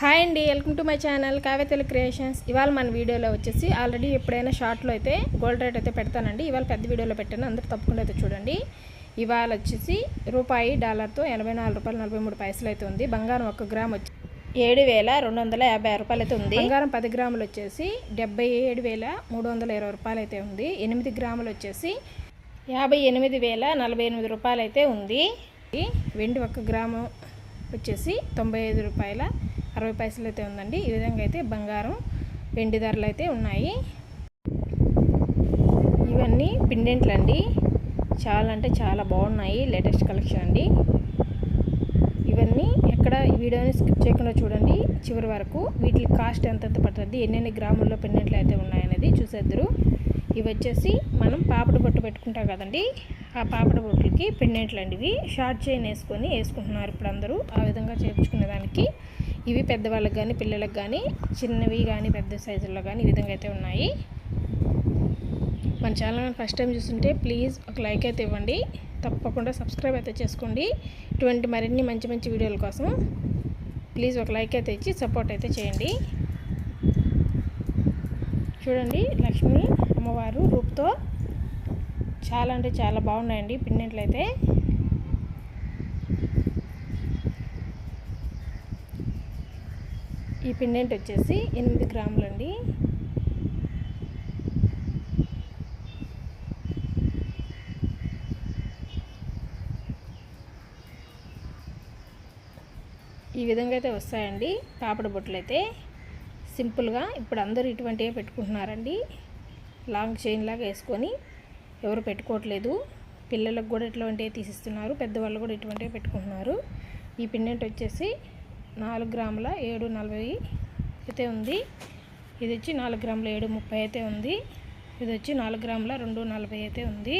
Hi అండి welcome to my channel కావ్యతెలు creations. ఇవాళ మన వీడియోలో వచ్చేసి ఆల్రెడీ ఎప్పుడైనా షార్ట్లో అయితే గోల్డ్ రేట్ అయితే పెడతానండి. ఇవాళ పెద్ద వీడియోలో పెట్టాను అందరూ తప్పకుండా అయితే చూడండి. ఇవాళ వచ్చేసి రూపాయి డాలర్తో ఎనభై నాలుగు రూపాయలు నలభై మూడు పైసలు అయితే ఉంది. బంగారం ఒక గ్రామ్ వచ్చి ఏడు వేల రెండు వందల యాభై ఆరు రూపాయలు అయితే ఉంది. బంగారం పది గ్రాములు వచ్చేసి డెబ్బై ఏడు వేల మూడు వందల ఇరవై రూపాయలు అయితే ఉంది. ఎనిమిది గ్రాములు వచ్చేసి యాభై ఎనిమిది వేల నలభై ఎనిమిది రూపాయలు అయితే ఉంది. వెండి ఒక గ్రాము వచ్చేసి తొంభై ఐదు రూపాయల అరవై పైసలు అయితే ఉందండి. ఈ విధంగా అయితే బంగారం వెండి ధరలు అయితే ఉన్నాయి. ఇవన్నీ పిండెంట్లు అండి. చాలా అంటే చాలా బాగున్నాయి. లేటెస్ట్ కలెక్షన్ అండి. ఇవన్నీ ఎక్కడ వీడియోని స్కిప్ చేయకుండా చూడండి. చివరి వరకు వీటి కాస్ట్ ఎంతెంత పడుతుంది ఎన్నెన్ని గ్రాముల్లో పెండెంట్లు అయితే ఉన్నాయనేది చూసేద్దరు. ఇవి వచ్చేసి మనం పాపడ బొట్టు పెట్టుకుంటాం కదండి. ఆ పాపడ బొట్లకి పెండెంట్లు అండి ఇవి షార్ట్ చైన్ వేసుకొని వేసుకుంటున్నారు ఇప్పుడు అందరూ ఆ విధంగా చేర్చుకునే దానికి ఇవి పెద్దవాళ్ళకి కానీ పిల్లలకు కానీ చిన్నవి కానీ పెద్ద సైజుల్లో కానీ ఈ విధంగా అయితే ఉన్నాయి. మన ఛానల్ ఫస్ట్ టైం చూస్తుంటే ప్లీజ్ ఒక లైక్ అయితే ఇవ్వండి. తప్పకుండా సబ్స్క్రైబ్ అయితే చేసుకోండి. ఇటువంటి మరిన్ని మంచి మంచి వీడియోల కోసం ప్లీజ్ ఒక లైక్ అయితే ఇచ్చి సపోర్ట్ అయితే చేయండి. చూడండి లక్ష్మి అమ్మవారు రూపుతో చాలా అంటే చాలా బాగున్నాయండి పిన్నెంట్లు అయితే. ఈ పిండెంట్ వచ్చేసి ఎనిమిది గ్రాములండి. ఈ విధంగా అయితే వస్తాయండి పాపడ బొట్లు అయితే సింపుల్గా ఇప్పుడు అందరూ ఇటువంటివే పెట్టుకుంటున్నారండి. లాంగ్ చైన్ లాగా వేసుకొని ఎవరు పెట్టుకోవట్లేదు. పిల్లలకు కూడా ఇటువంటివి తీసిస్తున్నారు. పెద్దవాళ్ళు కూడా ఇటువంటివి పెట్టుకుంటున్నారు. ఈ పిన్నెంట్ వచ్చేసి నాలుగు గ్రాముల ఏడు నలభై అయితే ఉంది. ఇది వచ్చి నాలుగు గ్రాముల ఏడు ముప్పై అయితే ఉంది. ఇది వచ్చి నాలుగు గ్రాముల రెండు నలభై అయితే ఉంది.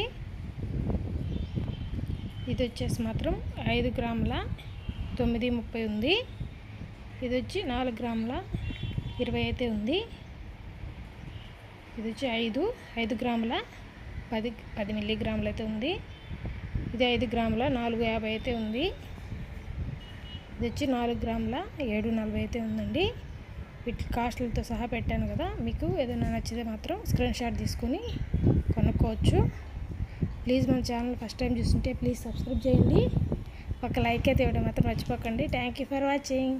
ఇది వచ్చేసి మాత్రం ఐదు గ్రాముల తొమ్మిది ముప్పై ఉంది. ఇది వచ్చి నాలుగు గ్రాముల ఇరవై అయితే ఉంది. ఇది వచ్చి ఐదు ఐదు గ్రాముల పది పది మిల్లీగ్రాములు అయితే ఉంది. ఇది ఐదు గ్రాముల నాలుగు యాభై అయితే ఉంది. ఇది వచ్చి నాలుగు గ్రాముల ఏడు నలభై అయితే ఉందండి. వీటి కాస్ట్లతో సహా పెట్టాను కదా మీకు ఏదైనా నచ్చితే మాత్రం స్క్రీన్ షాట్ తీసుకొని కొనుక్కోవచ్చు. ప్లీజ్ మన ఛానల్ ఫస్ట్ టైం చూస్తుంటే ప్లీజ్ సబ్స్క్రైబ్ చేయండి. ఒక లైక్ అయితే ఇవ్వడం మాత్రం మర్చిపోకండి. Thank you for watching.